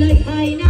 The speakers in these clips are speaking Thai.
เลยไทยนะ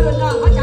Udah ada.